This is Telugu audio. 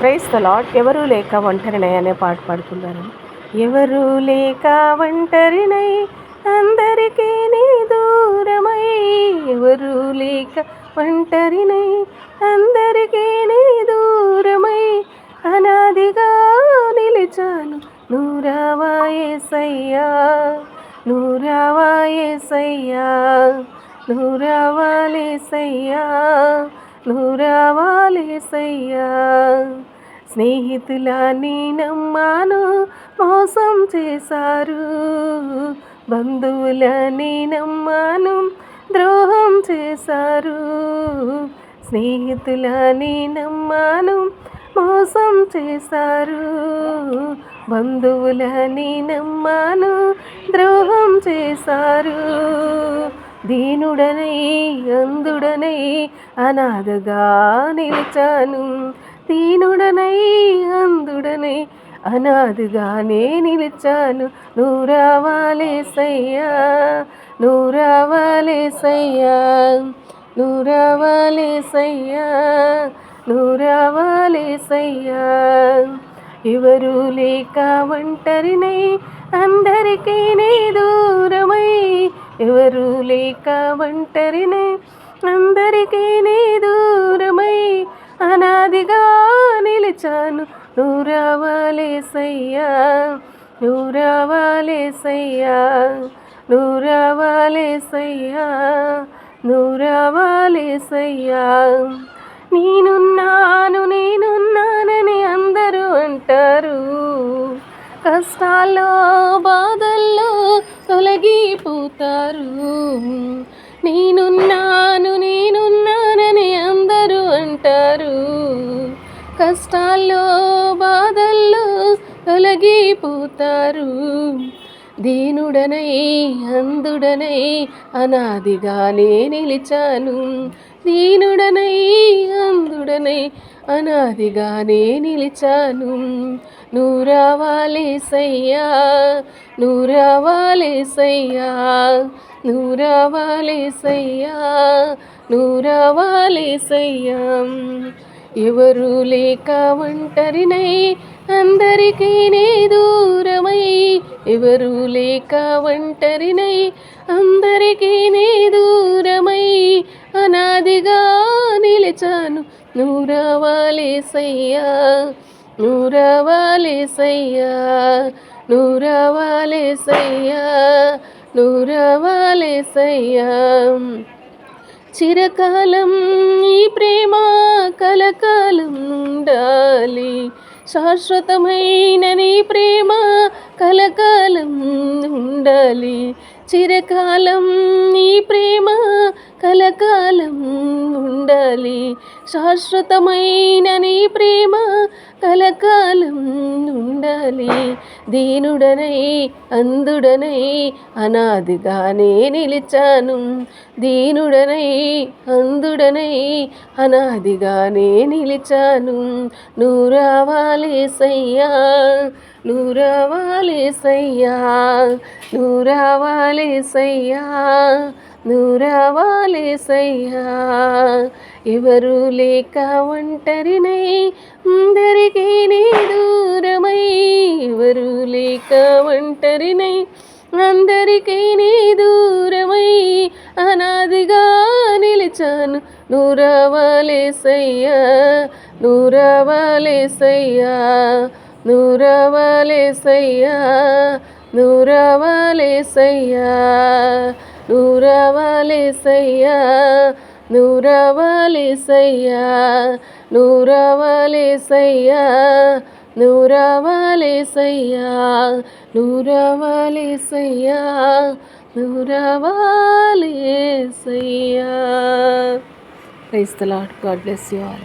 ప్రైస్ ద లాడ్ ఎవరు లేక ఒంటరినై అనే పాట పాడుకున్నారు ఎవరు లేక ఒంటరినై అందరికీ నీ దూరమై. ఎవరు లేక ఒంటరినై అందరికీ నీ దూరమై. అనాదిగా నిలిచాను. నూరావాలే సయ్యా నూరావాలేసయ్యా రావాలేసయ్యా స్నేహితుల నీ నమ్మాను మోసం చేశారు. బంధువుల నమ్మాను ద్రోహం చేశారు. స్నేహితుల నమ్మాను మోసం చేశారు. బంధువుల నమ్మాను ద్రోహం చేశారు. దీనుడనై అందుడనై అనాథగా నిలిచాను. దీనుడనై అంధుడనై అనాథగానే నిలిచాను. నువ్వు రావాలే సయ్యా నువ్వు రావాలే సయ్యా నువ్వు రావాలే సయ్యా నువ్వు రావాలే సయ్యా ఎవరు లేక ఒంటరినై అందరికీ నీ దూరమై. ఎవరు లేక ఒంటరినై అందరికీ నీ దూరమై. అనాదిగా నిలిచాను నూరావాలే సయ్యా నూరావాలే సయ్యా నూరావాలే సయ్యా నూరావాలే సయ్యా నేనున్నాను నేనున్నానని అందరూ అంటారు. కష్టాల్లో బాధల్లో తొలగిపోతారు. నేనున్నాను నేనున్నానని అందరూ అంటారు. కష్టాల్లో బాధల్లో తొలగిపోతారు. దీనుడనై అందుడనై అనాదిగానే నిలిచాను. దీనుడనై అందుడనై అనాదిగానే నిలిచాను. నూరావాలే సయ్యా నూరావాలే సయ్యా నూరావాలే సయ్యా నూరావాలే సయ్యా ఎవరు లేక ఒంటరినై అందరికీ నే దూరం. ఎవరు లేక ఒంటరినై అందరికీ నే దూరమై అనాదిగా నిలిచాను. నూరవాలేసయ్యా నూరవాలేసయ్యా నూరవాలేసయ్యా నూరవాలేసయ్యా. చిరకాలం ఈ ప్రేమ కలకాలం ఉండాలి శాశ్వతమైన నీ ప్రేమ కలకాలం ఉండాలి. చిరకాలం నీ ప్రేమ కలకాలం ఉండాలి. శాశ్వతమైన నీ ప్రేమ కలకాలం ఉండాలి దీనుడనై అందుడనై అనాదిగానే నిలిచాను. దీనుడనై అందుడనై అనాదిగానే నిలిచాను. నువ్వు సయ్యా నువ్వు సయ్యా నువ్వు సయ్యా నువ్వు సయ్యా ఎవరు లేక ఒంటరినై అందరికీ నీ దూరమై. ఎవరు లేక ఒంటరినై అందరికీ నీ దూరమై. అనాదిగా నిలిచాను నూరవలేసయ్యా నూరవలేసయ్యా నూరవలేసయ్యా నూరవలేసయ్యా నూరవలేసయ్యా. నూరవలిసయ్యా నూరవలిసయ్యా నూరవలిసయ్యా నూరవలిసయ్యా నూరవలిసయ్యా. Praise the lord god bless you all